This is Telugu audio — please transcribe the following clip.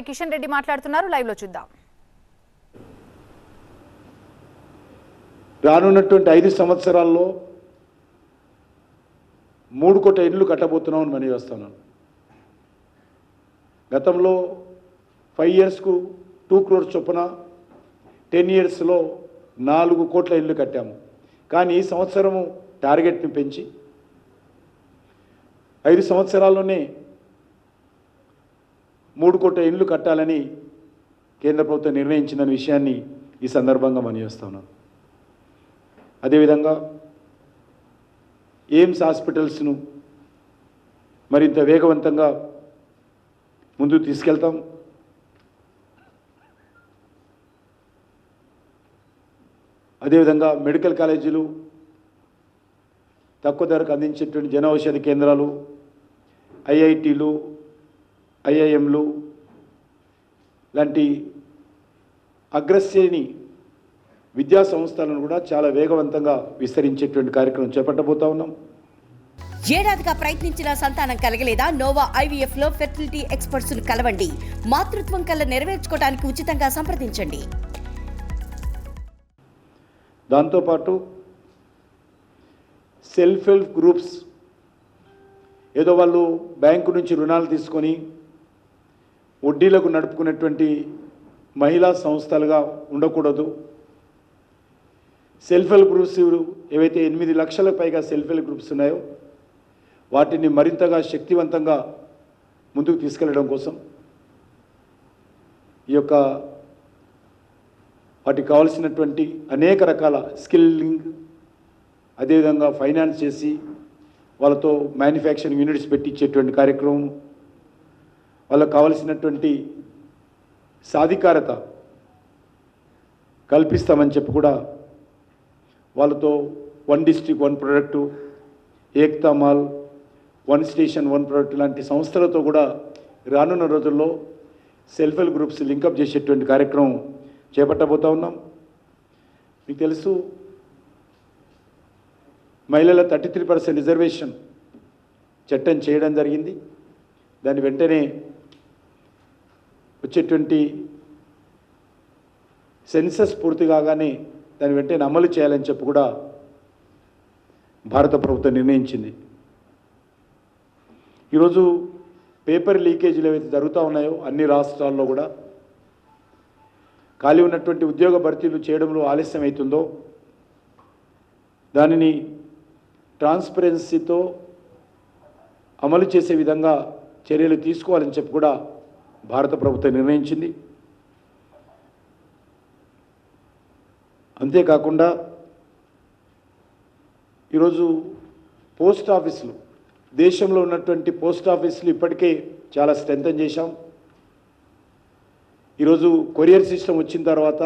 కిషన్ రెడ్డి మాట్లాడుతున్నారు. లైవ్లో చూద్దాం. రానున్నటువంటి ఐదు సంవత్సరాల్లో మూడు కోట్ల ఇళ్ళు కట్టబోతున్నామని మనవి చేస్తున్నాను గతంలో ఫైవ్ ఇయర్స్కు టూ క్రోర్స్ చొప్పున టెన్ ఇయర్స్లో నాలుగు కోట్ల ఇళ్ళు కట్టాము. కానీ ఈ సంవత్సరము టార్గెట్ని పెంచి ఐదు సంవత్సరాల్లోనే మూడు కోట్ల ఇండ్లు కట్టాలని కేంద్ర ప్రభుత్వం నిర్ణయించిన విషయాన్ని ఈ సందర్భంగా మనవి అదేవిధంగా ఎయిమ్స్ హాస్పిటల్స్ను మరింత వేగవంతంగా ముందుకు తీసుకెళ్తాం. అదేవిధంగా మెడికల్ కాలేజీలు తక్కువ ధరకు అందించేటువంటి జనౌషధి కేంద్రాలు ఐఐటీలు ఐఐఎంలు లాంటి అగ్రశ్రేణి విద్యా సంస్థలను కూడా చాలా వేగవంతంగా విస్తరించేటువంటి కార్యక్రమం చేపట్టబోతా ఉన్నాం. ఏడాదిగా ప్రయత్నించిన సంతానం కలగలేదా? నోవా ఐవీఎఫ్లో ఫెర్టిలిటీ ఎక్స్పర్ట్స్ కలవండి. మాతృత్వం కల్లా నెరవేర్చుకోవడానికి ఉచితంగా సంప్రదించండి. దాంతోపాటు సెల్ఫ్ హెల్ప్ గ్రూప్స్ ఏదో వాళ్ళు బ్యాంకు నుంచి రుణాలు తీసుకొని వడ్డీలకు నడుపుకునేటువంటి మహిళా సంస్థలుగా ఉండకూడదు. సెల్ఫ్ హెల్ప్ గ్రూప్స్ ఏవైతే ఎనిమిది లక్షల పైగా సెల్ఫ్ హెల్ప్ గ్రూప్స్ ఉన్నాయో వాటిని మరింతగా శక్తివంతంగా ముందుకు తీసుకెళ్ళడం కోసం ఈ యొక్క వాటికి కావాల్సినటువంటి అనేక రకాల స్కిల్లింగ్ అదేవిధంగా ఫైనాన్స్ చేసి వాళ్ళతో మ్యానుఫ్యాక్చరింగ్ యూనిట్స్ పెట్టించేటువంటి కార్యక్రమం వాళ్ళకు కావలసినటువంటి సాధికారత కల్పిస్తామని చెప్పి కూడా వాళ్ళతో one district one product Ekta mall one station one product లాంటి సంస్థలతో కూడా రానున్న రోజుల్లో సెల్ఫ్ హెల్ప్ గ్రూప్స్ లింకప్ చేసేటువంటి కార్యక్రమం చేపట్టబోతా ఉన్నాం. మీకు తెలుసు మహిళల థర్టీ త్రీ పర్సెంట్ రిజర్వేషన్ చట్టం చేయడం జరిగింది. దాన్ని వెంటనే వచ్చేటువంటి సెన్సస్ పూర్తి కాగానే దాని వెంటనే అమలు చేయాలని చెప్పి కూడా భారత ప్రభుత్వం నిర్ణయించింది. ఈరోజు పేపర్ లీకేజీలు ఏవైతే జరుగుతూ ఉన్నాయో అన్ని రాష్ట్రాల్లో కూడా ఖాళీ ఉన్నటువంటి ఉద్యోగ భర్తీలు చేయడంలో ఆలస్యం అవుతుందో దానిని ట్రాన్స్పరెన్సీతో అమలు చేసే విధంగా చర్యలు తీసుకోవాలని చెప్పి కూడా భారత ప్రభుత్వం నిర్ణయించింది. అంతేకాకుండా ఈరోజు పోస్ట్ ఆఫీసులు దేశంలో ఉన్నటువంటి పోస్ట్ ఆఫీసులు ఇప్పటికే చాలా స్ట్రెంథన్ చేశాం. ఈరోజు కొరియర్ సిస్టమ్ వచ్చిన తర్వాత